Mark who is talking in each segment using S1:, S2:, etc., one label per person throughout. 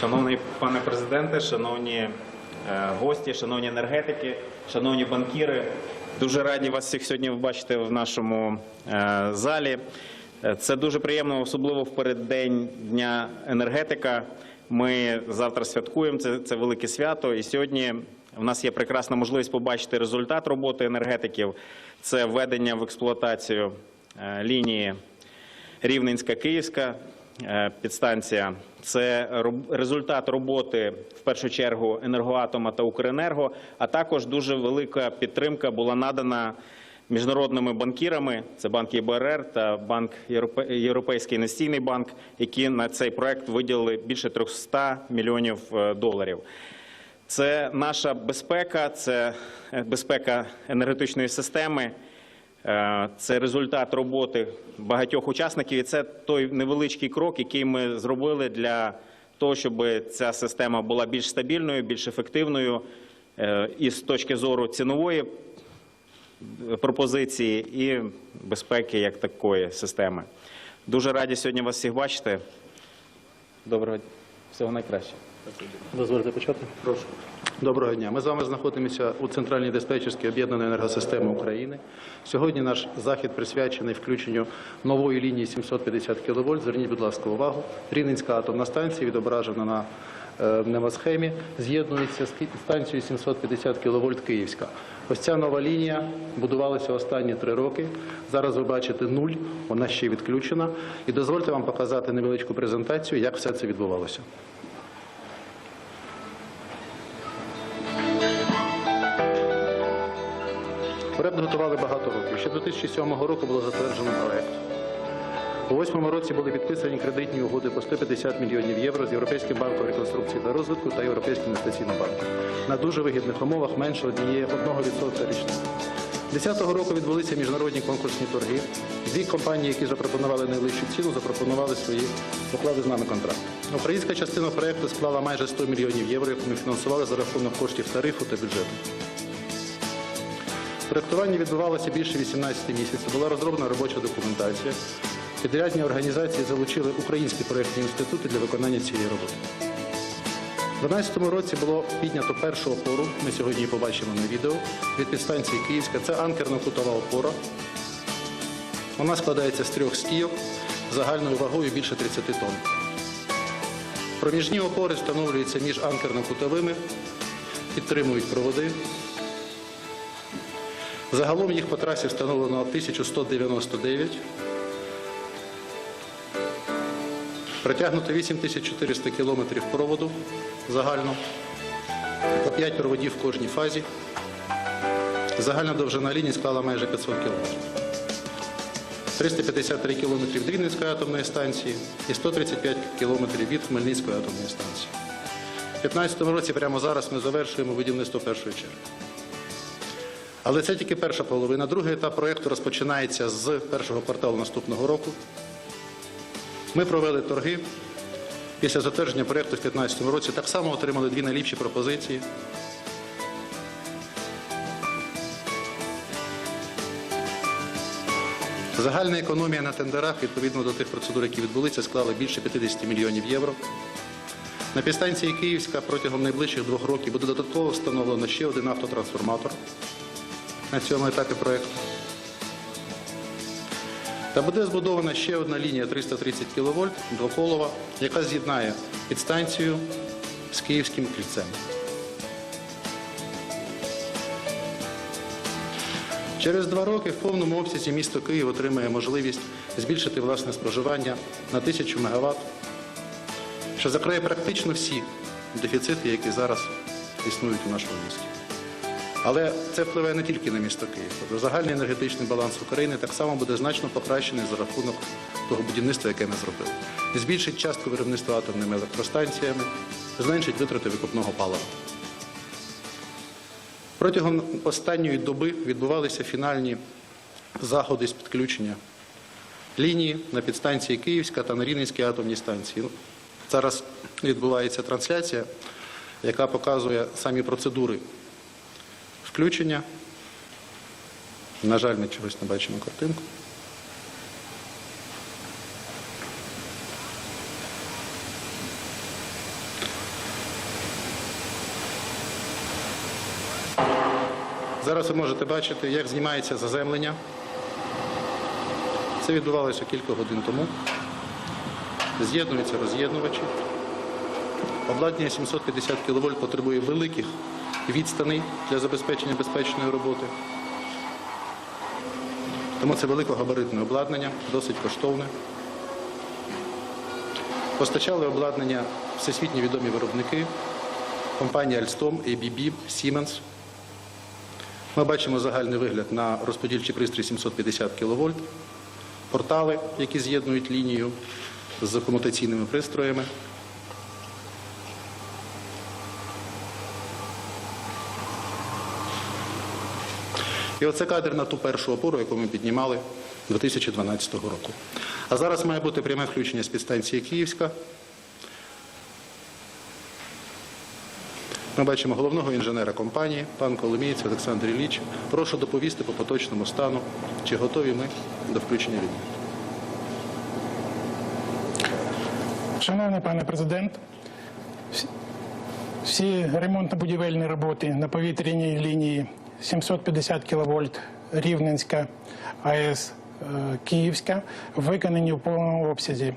S1: Шановний пане президенте, шановні е, гості, шановні енергетики, шановні банкіри, дуже раді вас всіх сьогодні бачити в нашому е, залі. Е, Це дуже приємно, особливо в переддень Дня енергетика. Ми завтра святкуємо це, це велике свято. І сьогодні в нас є прекрасна можливість побачити результат роботи енергетиків. Це введення в експлуатацію лінії Рівненська Київська е, підстанція. Це результат роботи в першу чергу енергоатома та Укренерго, а також дуже велика підтримка була надана міжнародними банкірами. Це банк ЄБРР та банк Європейський інвестиційний банк, які на цей проект виділили більше 300 мільйонів е, доларів. Це наша безпека, це е, безпека енергетичної системи. Е, Це результат роботи багатьох учасників, і це той невеличкий крок, який ми зробили для того, щоб ця система була більш стабільною, більш ефективною е, і з точки зору цінової пропозиції і безпеки як такої системи. Дуже раді сьогодні вас всіх бачити. Доброго всього найкращого.
S2: Дозвольте почати.
S1: Прошу.
S2: Доброго дня. Ми з вами знаходимося у центральній диспетчерській об'єднаної енергосистеми України. Сьогодні наш захід присвячений включенню нової лінії 750 кВт. Зверніть, будь ласка, увагу. Рівненська атомна станція відображена на е, мнемосхемі, з'єднується з станцією 750 кВт Київська. Ось ця нова лінія будувалася останні три роки. Зараз ви бачите нуль, вона ще відключена. І дозвольте вам показати невеличку презентацію, як все це відбувалося. Проект готували багато років. Ще 2007 року було затверджено проект. У 2008 році були підписані кредитні угоди по 150 мільйонів євро з Європейським банком реконструкції та розвитку та Європейським інвестиційним банком на дуже вигідних умовах менше однієї 1% річного. 2010 року відбулися міжнародні конкурсні торги. Дві компанії, які запропонували найвищу ціну, запропонували свої уклали з нами контракт. Українська частина проекту склала майже 100 мільйонів євро, яку ми фінансували за рахунок коштів тарифу та бюджету. Проектування відбувалося більше 18 місяців. Була розроблена робоча документація. Підрядні організації залучили українські проєктні інститути для виконання цієї роботи. У 2012 році було піднято першу опору. Ми сьогодні її побачимо на відео від підстанції Київська. Це анкерно-кутова опора. Вона складається з трьох стійок загальною вагою більше 30 тонн. Проміжні опори встановлюються між анкерно-кутовими, підтримують проводи. Загалом їх по трасі встановлено 1199. Протягнуто 8400 кілометрів проводу загально, по 5 проводів в кожній фазі. Загальна довжина лінії склала майже 500 кілометрів. 353 кілометри від атомної станції і 135 кілометрів від Хмельницької атомної станції. У 2015 році, прямо зараз, ми завершуємо будівництво першої черги. Але це тільки перша половина. Другий етап проєкту розпочинається з першого кварталу наступного року. Ми провели торги. Після затвердження проєкту в 2015 році так само отримали дві найліпші пропозиції. Загальна економія на тендерах відповідно до тих процедур, які відбулися, склала більше 50 мільйонів євро. На підстанції Київська протягом найближчих двох років буде додатково встановлено ще один автотрансформатор на цьому етапі проєкту. Та буде збудована ще одна лінія 330 кВт двоколова, яка з'єднає підстанцію з Київським кільцем. Через два роки в повному обсязі місто Київ отримає можливість збільшити власне споживання на 1000 МВт, що закриє практично всі дефіцити, які зараз існують у нашому місті. Але це впливає не тільки на місто Київ. Тобто загальний енергетичний баланс України так само буде значно покращений за рахунок того будівництва, яке ми зробили. Збільшить частку виробництва атомними електростанціями, зменшить витрати викопного палива. Протягом останньої доби відбувалися фінальні заходи з підключення лінії на підстанції Київська та на Рівненській атомній станції. Ну, Зараз відбувається трансляція, яка показує самі процедури Включення. На жаль, ми чогось не бачимо картинку. Зараз ви можете бачити, як знімається заземлення. Це відбувалося кілька годин тому. З'єднуються роз'єднувачі. Обладнання 750 кВт потребує великих відстаней для забезпечення безпечної роботи. Тому це великогабаритне обладнання, досить коштовне. Постачали обладнання всесвітньо відомі виробники, компанія Alstom, ABB, Siemens. Ми бачимо загальний вигляд на розподільчий пристрій 750 кВт, портали, які з'єднують лінію з комутаційними пристроями. І оце кадр на ту першу опору, яку ми піднімали 2012 року. А зараз має бути пряме включення з підстанції Київська. Ми бачимо головного інженера компанії, пан Коломієць Олександр Ілліч. Прошу доповісти по поточному стану, чи готові ми до включення лінії.
S3: Шановний пане президент, всі- ремонтно-будівельні роботи на повітряній лінії 750 кВт Рівненська АЕС е, Київська виконані в повному обсязі.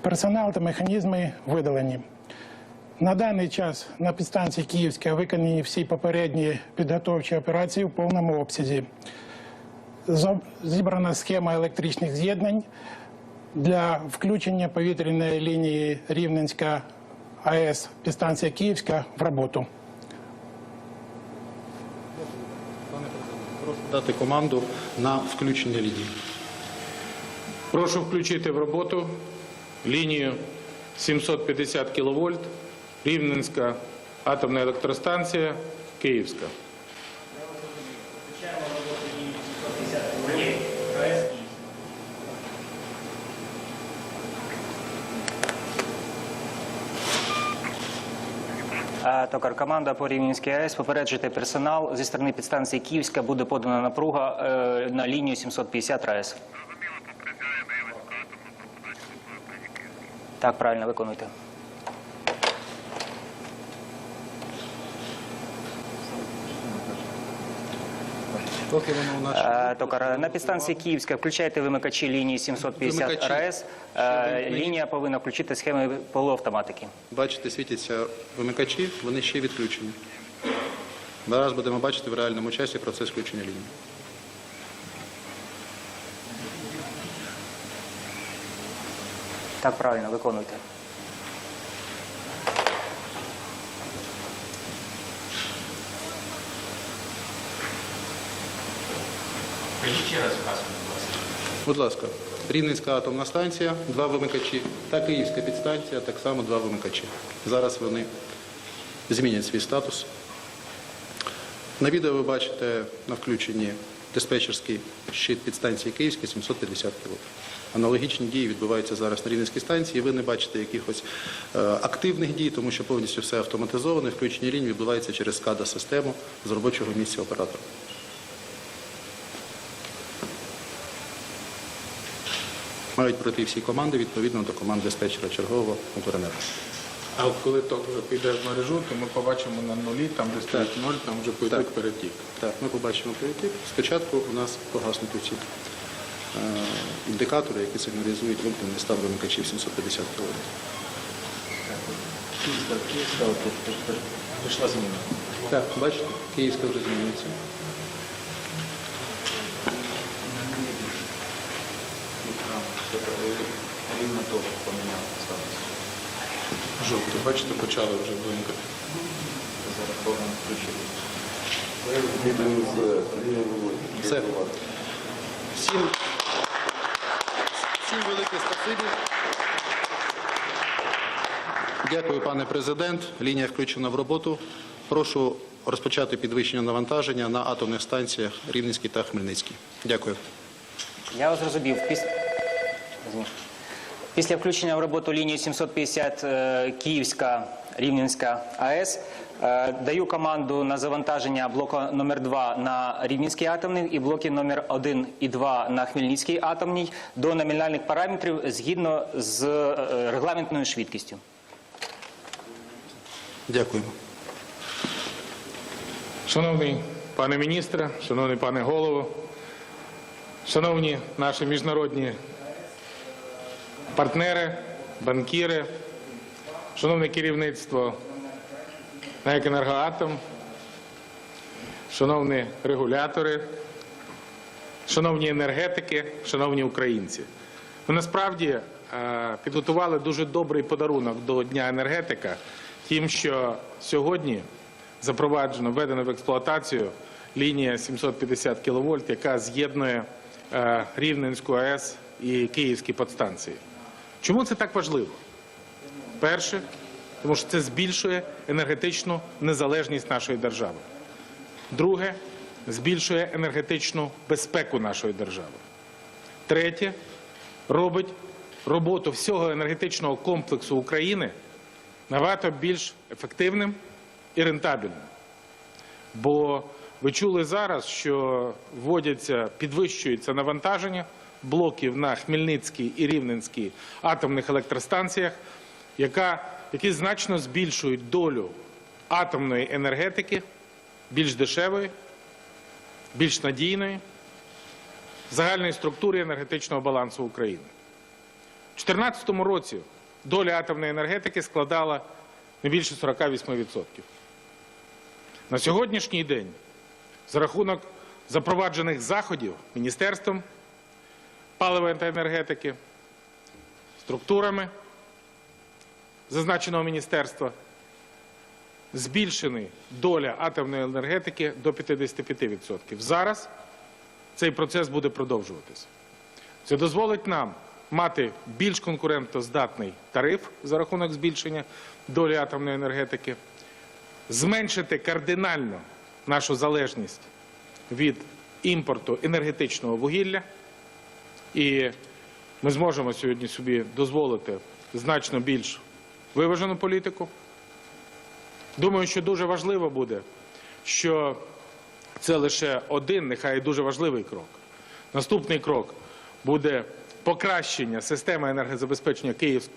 S3: Персонал та механізми видалені. На даний час на підстанції Київська виконані всі попередні підготовчі операції в повному обсязі. Зібрана схема електричних з'єднань для включення повітряної лінії Рівненська АЕС підстанція Київська в роботу.
S2: Дати команду на включення лінії.
S4: Прошу включити в роботу лінію 750 кВт Рівненська атомна електростанція Київська.
S5: Токар, по Рівненській АЕС попереджити персонал зі сторони підстанції Київська буде подана напруга е, на лінію 750 РАЕС. Так, правильно, виконуйте.
S2: Поки воно у нас
S5: Е, Токар, на підстанції Київська включайте вимикачі лінії 750
S2: Вимикачі.
S5: РАЕС. Е, Лінія повинна включити схеми полуавтоматики.
S2: бачите, світяться вимикачі, вони ще відключені. Зараз будемо бачити в реальному часі процес включення лінії.
S5: Так, правильно, виконуйте.
S2: Будь ласка, Рівненська атомна станція, два вимикачі, та Київська підстанція, так само два вимикачі. Зараз вони змінять свій статус. На відео ви бачите на включенні диспетчерський щит підстанції Київська 750 кВт. Аналогічні дії відбуваються зараз на Рівненській станції. Ви не бачите якихось е, активних дій, тому що повністю все автоматизоване. Включення лінії відбувається через скада систему з робочого місця оператора. Мають пройти всі команди відповідно до команд диспетчера чергового Укренерго.
S4: А от коли ток вже піде в мережу, то ми побачимо на нулі, там де стоїть ноль, там вже
S2: Так.
S4: перетік.
S2: Так, ми побачимо перетік. Спочатку у нас погаснуть усі е, індикатори, які сигналізують вимкнений стан вимикачів 750 кВт.
S1: Пішла зміна.
S2: Так, бачите, Київська вже змінюється.
S1: Рівно то поміняв статус.
S4: Жовтий, бачите, почали вже блинкати.
S2: Все. Всім, всім велике спасибі. Дякую, пане президент. Лінія включена в роботу. Прошу розпочати підвищення навантаження на атомних станціях Рівненській та Хмельницькій. Дякую.
S5: Я вас зрозумів. Після... Після включення в роботу лінії 750 е, Київська Рівненська АЕС е, даю команду на завантаження блоку номер 2 на Рівненський атомний і блоки номер 1 і 2 на Хмельницькій атомній до номінальних параметрів згідно з е, регламентною швидкістю.
S2: Дякуємо.
S4: Шановний пане міністре, шановний пане голово, шановні наші міжнародні партнери, банкіри, шановне керівництво НАЕК «Енергоатом», шановні регулятори, шановні енергетики, шановні українці. Ми насправді е, підготували дуже добрий подарунок до Дня енергетика, тим, що сьогодні запроваджено, введено в експлуатацію лінія 750 кВт, яка з'єднує е, Рівненську АЕС і Київські подстанції. Чому це так важливо? Перше, тому що це збільшує енергетичну незалежність нашої держави. Друге, збільшує енергетичну безпеку нашої держави. Третє, робить роботу всього енергетичного комплексу України набагато більш ефективним і рентабельним. Бо ви чули зараз, що вводяться, підвищується навантаження блоків на Хмельницькій і Рівненській атомних електростанціях, які значно збільшують долю атомної енергетики більш дешевої, більш надійної в загальній структурі енергетичного балансу України. У 2014 році доля атомної енергетики складала не більше 48%. На сьогоднішній день за рахунок запроваджених заходів Міністерством паливної та енергетики, структурами зазначеного міністерства збільшена доля атомної енергетики до 55%. Зараз цей процес буде продовжуватися. Це дозволить нам мати більш конкурентоздатний тариф за рахунок збільшення долі атомної енергетики, зменшити кардинально нашу залежність від імпорту енергетичного вугілля, і ми зможемо сьогодні собі дозволити значно більш виважену політику. Думаю, що дуже важливо буде, що це лише один, нехай дуже важливий крок. Наступний крок буде покращення системи енергозабезпечення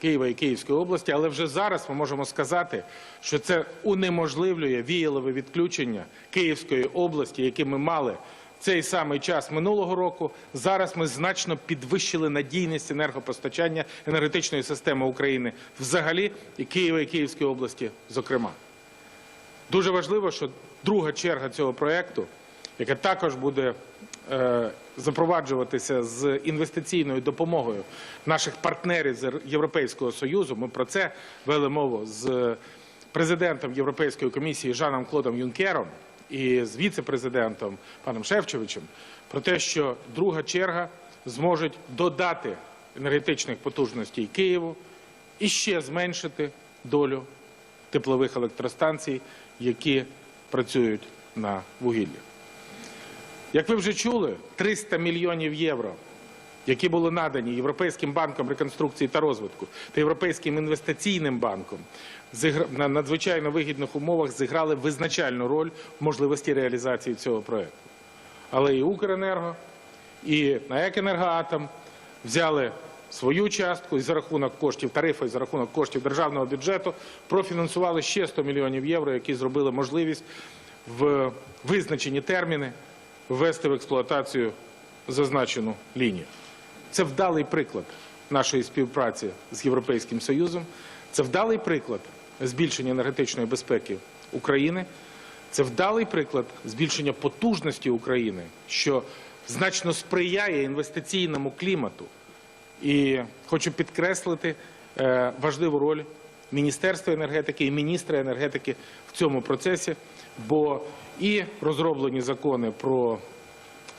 S4: Києва і Київської області, але вже зараз ми можемо сказати, що це унеможливлює віялове відключення Київської області, яке ми мали цей самий час минулого року. Зараз ми значно підвищили надійність енергопостачання енергетичної системи України взагалі і Києва і Київської області, зокрема. Дуже важливо, що друга черга цього проєкту, яка також буде е, запроваджуватися з інвестиційною допомогою наших партнерів з Європейського Союзу, ми про це вели мову з президентом Європейської комісії Жаном Клодом Юнкером і з віце-президентом паном Шевчовичем, про те, що друга черга зможуть додати енергетичних потужностей Києву і ще зменшити долю теплових електростанцій, які працюють на вугіллі. Як ви вже чули, 300 мільйонів євро, які були надані Європейським банком реконструкції та розвитку та Європейським інвестиційним банком, на надзвичайно вигідних умовах зіграли визначальну роль в можливості реалізації цього проєкту. Але і Укренерго, і НАЕК «Енергоатом» взяли свою частку і за рахунок коштів тарифу, і за рахунок коштів державного бюджету профінансували ще 100 мільйонів євро, які зробили можливість в визначені терміни ввести в експлуатацію зазначену лінію. Це вдалий приклад нашої співпраці з Європейським Союзом. Це вдалий приклад збільшення енергетичної безпеки України. Це вдалий приклад збільшення потужності України, що значно сприяє інвестиційному клімату. І хочу підкреслити е, важливу роль Міністерства енергетики і міністра енергетики в цьому процесі, бо і розроблені закони про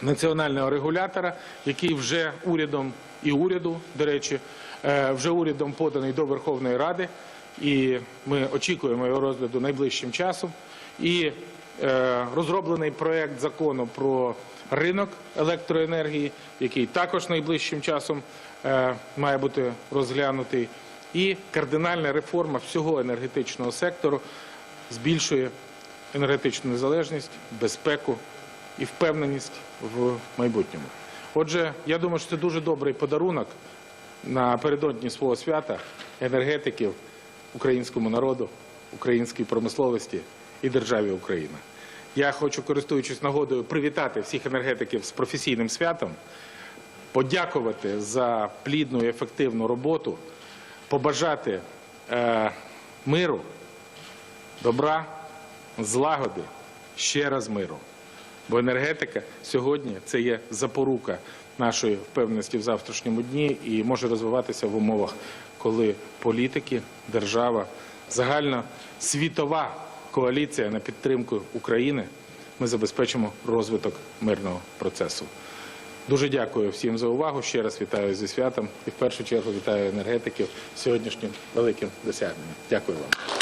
S4: національного регулятора, який вже урядом і уряду, до речі, е, вже урядом поданий до Верховної Ради, і ми очікуємо його розгляду найближчим часом. І е, розроблений проект закону про ринок електроенергії, який також найближчим часом е, має бути розглянутий. І кардинальна реформа всього енергетичного сектору збільшує енергетичну незалежність, безпеку і впевненість в майбутньому. Отже, я думаю, що це дуже добрий подарунок напередодні свого свята енергетиків українському народу, українській промисловості і державі Україна. Я хочу, користуючись нагодою, привітати всіх енергетиків з професійним святом, подякувати за плідну і ефективну роботу, побажати е, миру, добра, злагоди, ще раз миру. Бо енергетика сьогодні це є запорука нашої впевненості в завтрашньому дні і може розвиватися в умовах, коли політики, держава, загальна світова коаліція на підтримку України ми забезпечимо розвиток мирного процесу. Дуже дякую всім за увагу. Ще раз вітаю зі святом і в першу чергу вітаю енергетиків сьогоднішнім великим досягненням. Дякую вам.